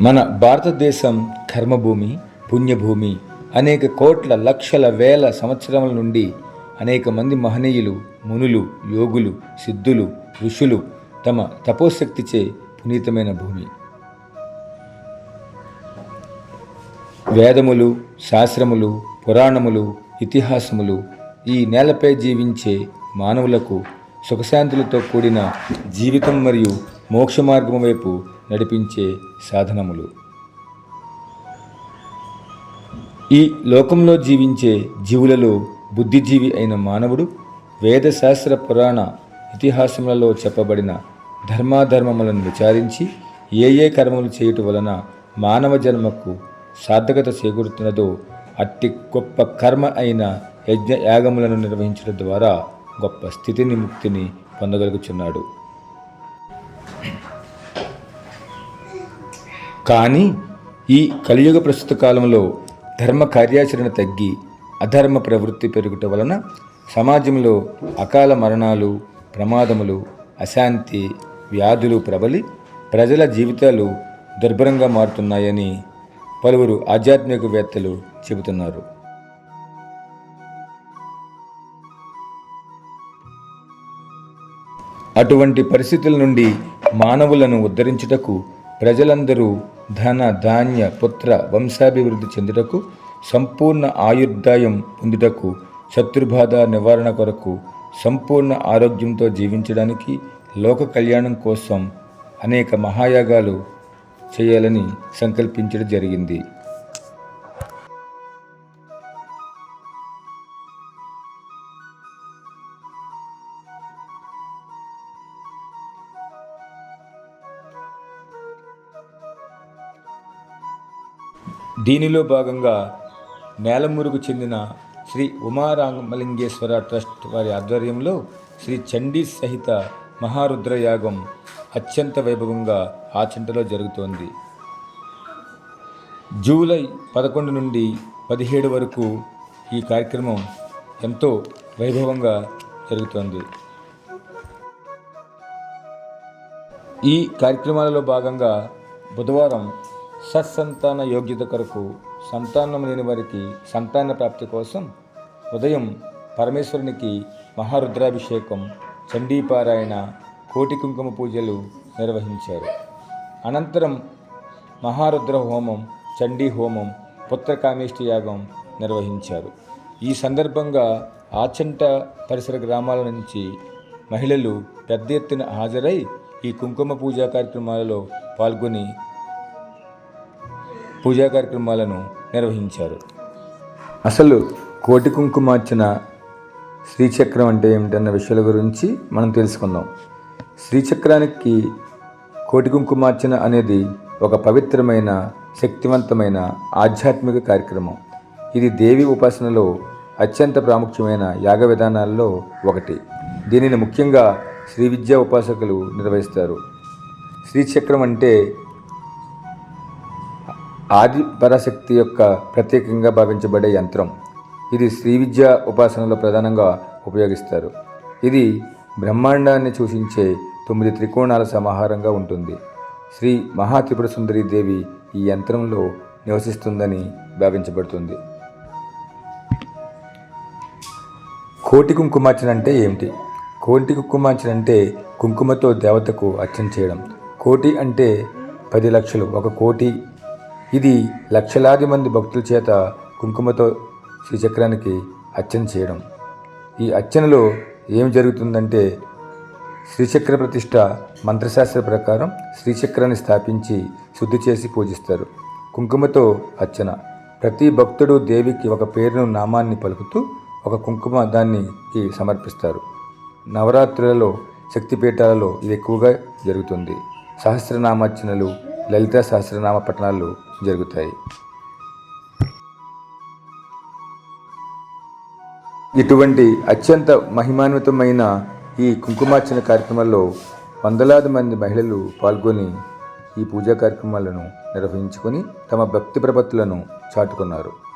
మన భారతదేశం కర్మభూమి పుణ్యభూమి అనేక కోట్ల లక్షల వేల సంవత్సరముల నుండి అనేక మంది మహనీయులు మునులు యోగులు సిద్ధులు ఋషులు తమ తపోశక్తిచే పునీతమైన భూమి. వేదములు శాస్త్రములు పురాణములు ఇతిహాసములు ఈ నేలపై జీవించే మానవులకు సుఖశాంతులతో కూడిన జీవితం మరియు మోక్ష మార్గం వైపు నడిపించే సాధనములు. ఈ లోకంలో జీవించే జీవులలో బుద్ధిజీవి అయిన మానవుడు వేదశాస్త్ర పురాణ ఇతిహాసములలో చెప్పబడిన ధర్మాధర్మములను విచారించి ఏ ఏ కర్మలు చేయుట వలన మానవ జన్మకు సార్థకత చేకూరుతున్నదో అట్టి గొప్ప కర్మ అయిన యజ్ఞ యాగములను నిర్వహించడం ద్వారా గొప్ప స్థితిని ముక్తిని పొందగలుగుచున్నాడు. కానీ ఈ కలియుగ ప్రస్తుత కాలంలో ధర్మ కార్యాచరణ తగ్గి అధర్మ ప్రవృత్తి పెరుగుట వలన సమాజంలో అకాల మరణాలు ప్రమాదములు అశాంతి వ్యాధులు ప్రబలి ప్రజల జీవితాలు దుర్భరంగా మారుతున్నాయని పలువురు ఆధ్యాత్మికవేత్తలు చెబుతున్నారు. అటువంటి పరిస్థితుల నుండి మానవులను ఉద్ధరించుటకు ప్రజలందరూ ధన ధాన్య పుత్ర వంశాభివృద్ధి చెందుటకు సంపూర్ణ ఆయుర్దాయం పొందుటకు శత్రుబాధ నివారణ కొరకు సంపూర్ణ ఆరోగ్యంతో జీవించడానికి లోక కళ్యాణం కోసం అనేక మహాయాగాలు చేయాలని సంకల్పించడం జరిగింది. దీనిలో భాగంగా నేలమూరుకు చెందిన శ్రీ ఉమారామలింగేశ్వర ట్రస్ట్ వారి ఆధ్వర్యంలో శ్రీ చండీ సహిత మహారుద్రయాగం అత్యంత వైభవంగా ఆచంటలో జరుగుతోంది. జూలై పదకొండు నుండి పదిహేడు వరకు ఈ కార్యక్రమం ఎంతో వైభవంగా జరుగుతోంది. ఈ కార్యక్రమాలలో భాగంగా బుధవారం సత్సంతాన యోగ్యత కొరకు సంతానం లేని వారికి సంతాన ప్రాప్తి కోసం ఉదయం పరమేశ్వరునికి మహారుద్రాభిషేకం చండీపారాయణ కోటి కుంకుమ పూజలు నిర్వహించారు. అనంతరం మహారుద్ర హోమం చండీ హోమం పుత్రకామేష్టి యాగం నిర్వహించారు. ఈ సందర్భంగా ఆచంట పరిసర గ్రామాల నుంచి మహిళలు పెద్ద ఎత్తున హాజరై ఈ కుంకుమ పూజా కార్యక్రమాలలో పాల్గొని పూజా కార్యక్రమాలను నిర్వహించారు. అసలు కోటి కుంకుమార్చన శ్రీచక్రం అంటే ఏమిటన్న విషయాల గురించి మనం తెలుసుకుందాం. శ్రీచక్రానికి కోటి కుంకుమార్చన అనేది ఒక పవిత్రమైన శక్తివంతమైన ఆధ్యాత్మిక కార్యక్రమం. ఇది దేవి ఉపాసనలో అత్యంత ప్రాముఖ్యమైన యాగ విధానాల్లో ఒకటి. దీనిని ముఖ్యంగా శ్రీ విద్యా ఉపాసకులు నిర్వహిస్తారు. శ్రీచక్రం అంటే ఆది పరాశక్తి యొక్క ప్రత్యేకంగా భావించబడే యంత్రం. ఇది శ్రీ విద్య ఉపాసనలో ప్రధానంగా ఉపయోగిస్తారు. ఇది బ్రహ్మాండాన్ని సూచించే తొమ్మిది త్రికోణాల సమాహారంగా ఉంటుంది. శ్రీ మహాత్రిపుర సుందరి దేవి ఈ యంత్రంలో నివసిస్తుందని భావించబడుతుంది. కోటి కుంకుమార్చన అంటే ఏమిటి? కోటి కుంకుమార్చన అంటే కుంకుమతో దేవతకు అర్చన చేయడం. కోటి అంటే పది లక్షలు. ఒక కోటి ఇది లక్షలాది మంది భక్తుల చేత కుంకుమతో శ్రీచక్రానికి అర్చన చేయడం. ఈ అర్చనలో ఏం జరుగుతుందంటే శ్రీచక్ర ప్రతిష్ట మంత్రశాస్త్ర ప్రకారం శ్రీచక్రాన్ని స్థాపించి శుద్ధి చేసి పూజిస్తారు. కుంకుమతో అర్చన. ప్రతి భక్తుడు దేవికి ఒక పేరును నామాన్ని పలుకుతూ ఒక కుంకుమ దానికి సమర్పిస్తారు. నవరాత్రులలో శక్తిపీఠాలలో ఇది ఎక్కువగా జరుగుతుంది. సహస్రనామార్చనలు లలిత సహస్రనామ పఠనాలు జరుగుతాయి. ఇటువంటి అత్యంత మహిమాన్వితమైన ఈ కుంకుమార్చన కార్యక్రమాల్లో వందలాది మంది మహిళలు పాల్గొని ఈ పూజా కార్యక్రమాలను నిర్వహించుకొని తమ భక్తి ప్రపత్తులను చాటుకున్నారు.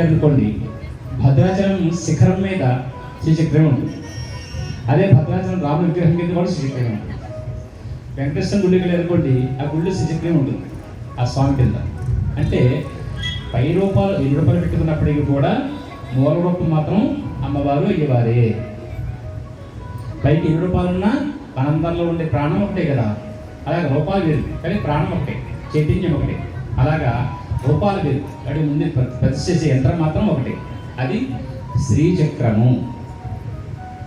అనుకోండి భద్రాచలం శిఖరం మీద శ్రీచక్రం ఉంటుంది. అదే భద్రాచలం రామ విగ్రహం కింద కూడా శ్రీచక్రం ఉంటుంది. వెంకటేశ్వర గుడికి వెళ్ళనుకోండి ఆ గుళ్ళు శ్రీచక్రం ఉంటుంది ఆ స్వామి కింద. అంటే పై రూపాలు ఎన్ని రూపాయలు పెట్టుకున్నప్పటికీ కూడా మూల రూపం మాత్రం అమ్మవారు అయ్యేవారే. పైకి ఎన్ని రూపాయలున్నా అనంతంలో ఉండే ప్రాణం ఒకటే కదా. అలాగే రూపాలు వేరు కానీ ప్రాణం ఒకటే చైతన్యం ఒకటే. అలాగా రూపాలు వేరు అటు ముందు ప్రతి చేసే యంత్రం మాత్రం ఒకటి. అది శ్రీచక్రము.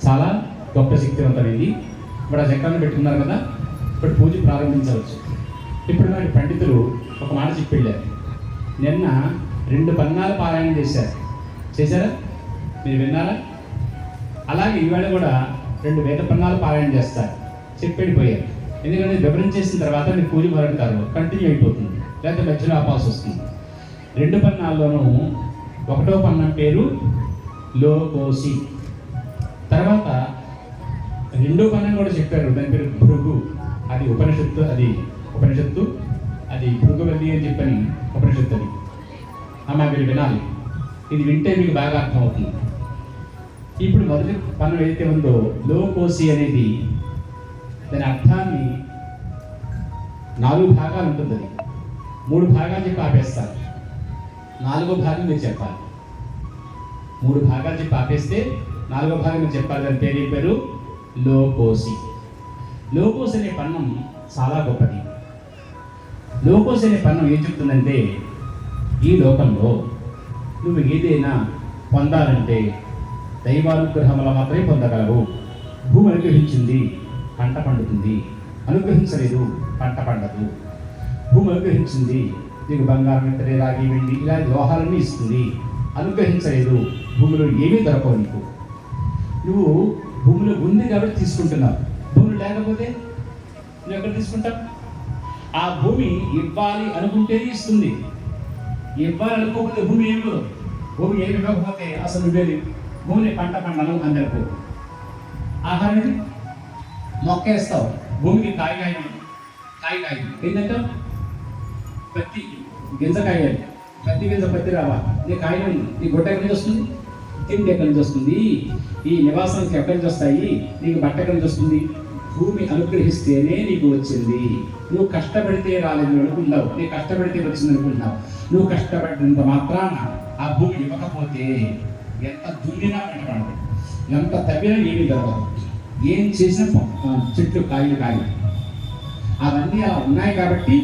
చాలా గొప్ప శక్తివంతమైంది. ఇప్పుడు ఆ చక్రాన్ని పెట్టుకున్నారు కదా ఇప్పుడు పూజ ప్రారంభించవచ్చు. ఇప్పుడు నాటి పండితులు ఒక మాట చెప్పి వెళ్ళారు. నిన్న రెండు పన్నాలు పారాయణ చేశారు. చేశారా? మీరు విన్నారా? అలాగే ఈవేళ కూడా రెండు వేద పన్నాలు పారాయణ చేస్తారు. చెప్పి వెళ్ళిపోయారు. ఎందుకంటే వివరణ చేసిన తర్వాత మీరు పూజ మొదలెడతారు కంటిన్యూ అయిపోతుంది. లేకపోతే మధ్యలో ఆపాల్సి వస్తుంది. రెండు పన్నాల్లోనూ ఒకటో పన్నం పేరు లోకోసి. తర్వాత రెండో పన్నం కూడా చెప్పారు దాని పేరు భృగు. అది ఉపనిషత్తు అది ఉపనిషత్తు అది భృగువల్లి అని చెప్పని ఉపనిషత్తు అది. అమ్మ మీరు వినాలి. ఇది వింటే మీకు బాగా అర్థమవుతుంది. ఇప్పుడు మొదటి పన్నం ఏదైతే ఉందో లోకోసి అనేది దాని అర్థాన్ని నాలుగు భాగాలు ఉంటుంది అది. మూడు భాగాలు చెప్పి ఆపేస్తారు. నాలుగో భాగం మీరు చెప్పాలి. మూడు భాగాలు చెప్పి ఆపేస్తే నాలుగో భాగం మీరు చెప్పాలి దాని పేరు పేరు లోకోసి. లోకోస్ అనే పన్నం చాలా గొప్పది. లోకోస్ అనే పన్నం ఏం చెప్తుందంటే ఈ లోకంలో నువ్వు ఏదైనా పొందాలంటే దైవానుగ్రహం మాత్రమే పొందగలవు. భూమి అనుగ్రహించింది పంట పండుతుంది. అనుగ్రహించలేదు పంట పండదు. భూమి అనుగ్రహించింది. నీకు బంగారం ఇతరే రాగి వెండి ఇలాంటి లోహాలన్నీ ఇస్తుంది. అనుగ్రహించలేదు. భూమిలో ఏమీ దొరకవు నీకు. నువ్వు భూమిలో ఉంది కాబట్టి తీసుకుంటున్నావు. భూమి లేకపోతే నువ్వు ఎక్కడ తీసుకుంటావు? ఆ భూమి ఇవ్వాలి అనుకుంటేనే ఇస్తుంది. ఇవ్వాలి అనుకోకపోతే భూమి ఏమి భూమి ఏమి ఇవ్వకపోతే అసలు ఇవ్వేది భూమిని పంట పండను అందరికో. అనుకో ఆహారం మొక్క వేస్తావు భూమికి కాయ కాయ కాయ కాయ ఏంటంటే ప్రతి గింజ కాయాలి. ప్రతి గింజ పత్తి రావా నీ కాయ నీ గుడ్డ ఎక్కడి నుంచి వస్తుంది? తిండి ఎక్కడి నుంచి వస్తుంది? ఈ నివాసానికి ఎక్కడి నుంచి వస్తాయి? నీకు బట్ట ఎక్కడి నుంచి వస్తుంది? భూమి అనుగ్రహిస్తేనే నీకు వచ్చింది. నువ్వు కష్టపడితే రాలేదు అనుకుంటావు నీ కష్టపడితే వచ్చింది అనుకుంటున్నావు. నువ్వు కష్టపడినంత మాత్రాన ఆ భూమి ఇవ్వకపోతే ఎంత దున్నినా పెట్టబడదు ఎంత తవ్వినా ఏమీ దొరకదు. ఏం చేసినా చెట్లు కాయలు కాయలు. అవన్నీ అలా ఉన్నాయి కాబట్టి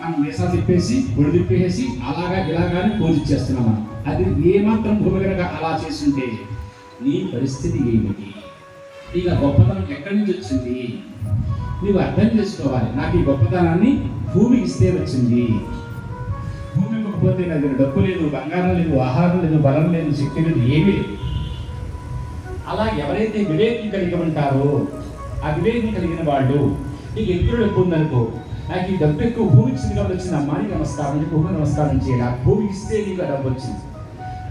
మనం మీసాలు తిప్పేసి ఒడి తిప్పేసి అలాగా ఇలాగానే పూజ పూజించేస్తున్నాం మనం. అది ఏమాత్రం భూమి కనుక అలా చేస్తుంటే నీ పరిస్థితి ఏమిటి? ఇక గొప్పతనం ఎక్కడి నుంచి వచ్చింది? నీవు అర్థం చేసుకోవాలి. నాకు ఈ గొప్పతనాన్ని భూమికి ఇస్తే వచ్చింది. భూమి ఇవ్వకపోతే నా దగ్గర డబ్బు లేదు బంగారం లేదు ఆహారం లేదు బలం లేదు శక్తి లేదు ఏమీ లేదు. అలా ఎవరైతే వివేకం కలిగి ఉంటారో ఆ వివేకం కలిగిన వాళ్ళు నీకు ఎక్కువ డబ్బు ఉందనుకో నాకు ఈ డబ్బు ఎక్కువ భూమి ఇచ్చింది కాబట్టి వచ్చింది. అమ్మా నీకు నమస్కారం నీకు భూమి నమస్కారం చేయాలి ఆ భూమి ఇస్తే నీకు ఆ డబ్బు వచ్చింది.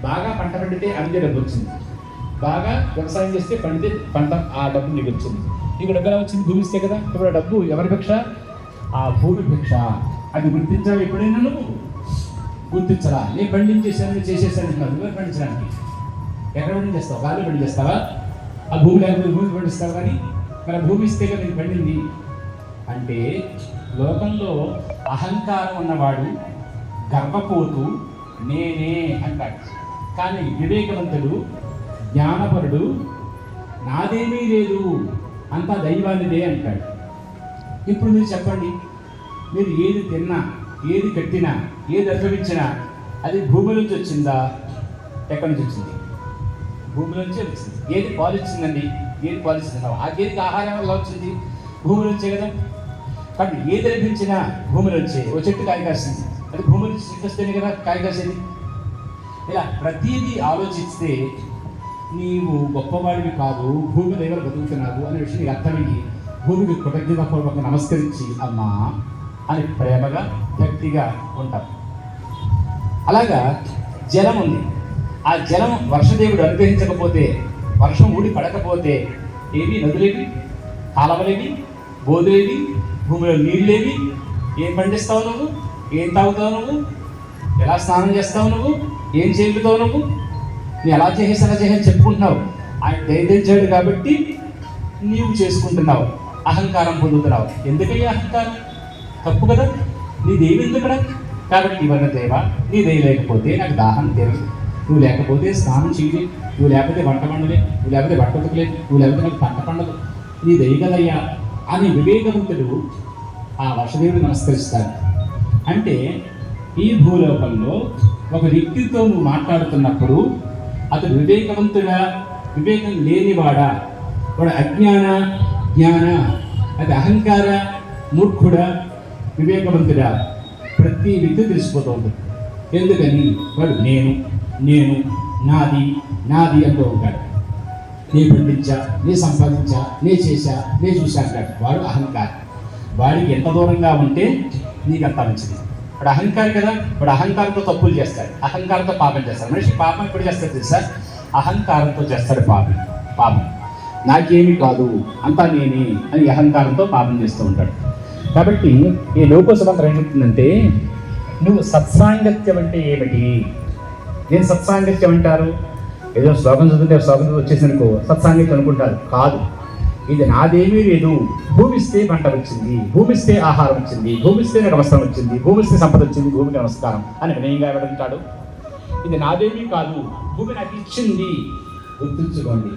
బాగా పంట పండితే అంతే డబ్బు వచ్చింది. బాగా వ్యవసాయం చేస్తే పండితే పంట ఆ డబ్బు నీకు వచ్చింది. నీకు డబ్బు ఎలా వచ్చింది? భూమి ఇస్తే కదా? ఇప్పుడు ఆ డబ్బు ఎవరి భిక్ష? ఆ భూమి భిక్ష. అది గుర్తించావు ఎప్పుడైనా నువ్వు? గుర్తించరా నేను పండించేసాను చేసేసాను అంటున్నాను నువ్వే పండించడానికి. ఎక్కడ పండించేస్తావు గాలి పండించేస్తావా ఆ భూమి లేకపోతే భూమి పండిస్తావు కానీ మరి భూమి ఇస్తే కదా నేను పండింది? అంటే లోకంలో అహంకారం ఉన్నవాడు గర్వపోతూ నేనే అంటాడు. కానీ వివేకవంతుడు జ్ఞానపరుడు నాదేమీ లేదు అంతా దైవానిదే అంటాడు. ఇప్పుడు మీరు చెప్పండి మీరు ఏది తిన్నా ఏది కట్టినా ఏది అనుభవించినా అది భూమి నుంచి వచ్చిందా? ఎక్కడి నుంచి వచ్చింది? భూమి నుంచే వచ్చింది. ఏది పాలు ఇచ్చిందండి ఏది పాలిచ్చింది ఆ గేదికి ఆహారం వల్ల వచ్చింది? భూమి నుంచే కదా? కాబట్టి ఏది లభించినా భూమి నుంచే ఓ చెట్టు కాయ కాసింది అది భూమి నుంచి చెట్టు వస్తేనే కదా కాయ కాసేది ఇలా ప్రతిదీ ఆలోచిస్తే నీవు గొప్పవాడివి కాదు భూమి దగ్గర బతుకుతున్నావు అనే విషయం నీకు అర్థమయ్యి భూమికి కృతజ్ఞతాపూర్వక నమస్కరించి అమ్మా అని ప్రేమగా భక్తిగా ఉంటాం అలాగా జలం ఉంది. ఆ జలం వర్షదేవుడు అనుగ్రహించకపోతే వర్షం ఊడి పడకపోతే ఏవి నదులేవి కాలవలేవి బోధులేవి భూమిలో నీళ్ళు లేవి ఏం పండిస్తావు నువ్వు? ఏం తాగుతావు నువ్వు? ఎలా స్నానం చేస్తావు నువ్వు? ఏం చేయుతావు నువ్వు? నేను ఎలా చేసేసి అలా చేసేసి చెప్పుకుంటున్నావు. ఆయన దయచేశాడు కాబట్టి నీవు చేసుకుంటున్నావు. అహంకారం పొందుతున్నావు. ఎందుకని అహంకారం? తప్పు కదా? నీ దేవి ఎందుకడ కాబట్టి ఇవన్న దేవ నీ దేవి లేకపోతే నాకు దాహం తెలియదు నువ్వు లేకపోతే స్నానం చేయలేదు నువ్వు లేకపోతే వంట పండలే నువ్వు లేకపోతే బట్ట ఉతకలేదు నువ్వు లేకపోతే నాకు పంట పండదు. నీ దయ కదయ్యా. అని వివేకవంతుడు ఆ వర్షదేవుడు నమస్కరిస్తాడు. అంటే ఈ భూలోకంలో ఒక వ్యక్తితో నువ్వు మాట్లాడుతున్నప్పుడు అతడు వివేకవంతుడా? వివేకం లేనివాడా? వాడు అజ్ఞాన? జ్ఞాన? అది అహంకార? మూర్ఖుడా? వివేకవంతుడా? ప్రతి వ్యక్తి తెలిసిపోతూ ఉంటుంది ఎందుకని? వాడు నేను నేను నాది నాది అంటూ ఉంటాడు. నే పండించా నీ సంపాదించా నే చేశా నే చూశా అంటాడు. వాడు అహంకారి. వాడికి ఎంత దూరంగా ఉంటే నీకు అంత మంచిది. వాడు అహంకారి కదా వాడు అహంకారంతో తప్పులు చేస్తాడు. అహంకారంతో పాపం చేస్తాడు. మనిషి పాపం ఎప్పుడు చేస్తాడు తెలుసా? అహంకారంతో చేస్తాడు పాపం. పాపం. నాకేమీ కాదు అంతా నేనే అని అహంకారంతో పాపం చేస్తూ ఉంటాడు. కాబట్టి ఈ లోకోసభ ఏం చెప్తుందంటే నువ్వు సత్సాంగత్యం అంటే ఏమిటి? ఏం సత్సాంగత్యం అంటారు? ఏదో శ్లోకం చదివితే శ్లోకం వచ్చేసనుకో సత్సాంగత్యం అనుకుంటారు కాదు. ఇది నాదేమీ లేదు. భూమిస్తే పంట వచ్చింది. భూమిస్తే ఆహారం వచ్చింది. భూమిస్తే నాకు వస్త్రం వచ్చింది. భూమిస్తే సంపద వచ్చింది. భూమికి నమస్కారం అని వినయంగా ఎవడంటాడు ఇది నాదేమీ కాదు. భూమి నాకు ఇచ్చింది. గుర్తుంచుకోండి.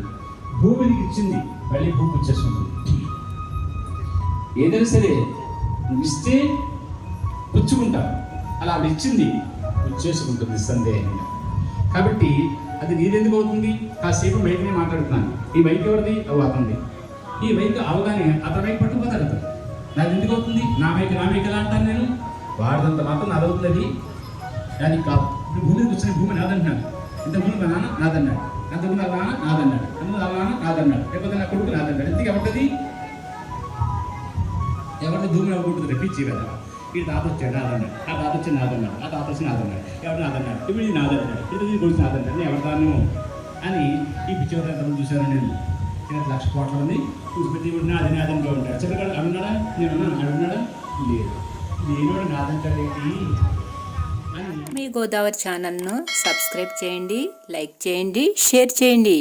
భూమి ఇచ్చింది. మళ్ళీ భూమి వచ్చేసుకుంటుంది ఏదైనా సరే నువ్వు ఇస్తే పుచ్చుకుంటావు అలా అది ఇచ్చింది. పుచ్చేసుకుంటుంది సందేహంగా. కాబట్టి అది నీదెందుకు అవుతుంది కాసేపు బయటనే మాట్లాడుతున్నాను ఈ బైక్ ఎవరిది అవు అతనిది ఈ బైక్ అవగానే అతని బైక్ పట్టుకుపోతాడు అతను నాది ఎందుకు అవుతుంది నా బైక్ నా బైక్ ఎలా అంటాను నేను వాడినంత మాత్రం నాదవుతుంది అది దానికి కాదు ఇప్పుడు భూమి కూర్చొని భూమి నాదంటున్నాడు ఇంతకుముందు మా నాన్న నాదన్నాడు అంతకుముందు అలా నాన్న నాదన్నాడు అంతకుముందు అలా నాన్న నాదన్నాడు లేకపోతే నా కొడుకు నాదన్నాడు ఎందుకు ఎవరిది ఎవరిది భూమి అవ్వకూడదు రెప్పించి కదా ఈ తాత వచ్చాడు నాదన్నాడు. ఆ తాత వచ్చి నాదన్నాడు. ఆ తాత వచ్చి నాదన్నాడు. ఎవరు నాదన్నాడు? ఇప్పుడు ఇది నాదన్నాడు. ఇది ఇది గురించి నాదన్నాడు. నేను ఎవరిదాను అని ఈ పిచ్చోరు ఎంతమంది చూశాను నేను. చిన్న లక్ష కోట్ల మంది చూసిపెట్టి ఇప్పుడు నాది నాదంలో ఉంటాడు. చిన్నగాడు అడున్నాడా నేను అడున్నాడా లేదు. నేను నాదంటాడు ఏంటి? మీ గోదావరి ఛానల్ను సబ్స్క్రైబ్ చేయండి లైక్ చేయండి షేర్ చేయండి.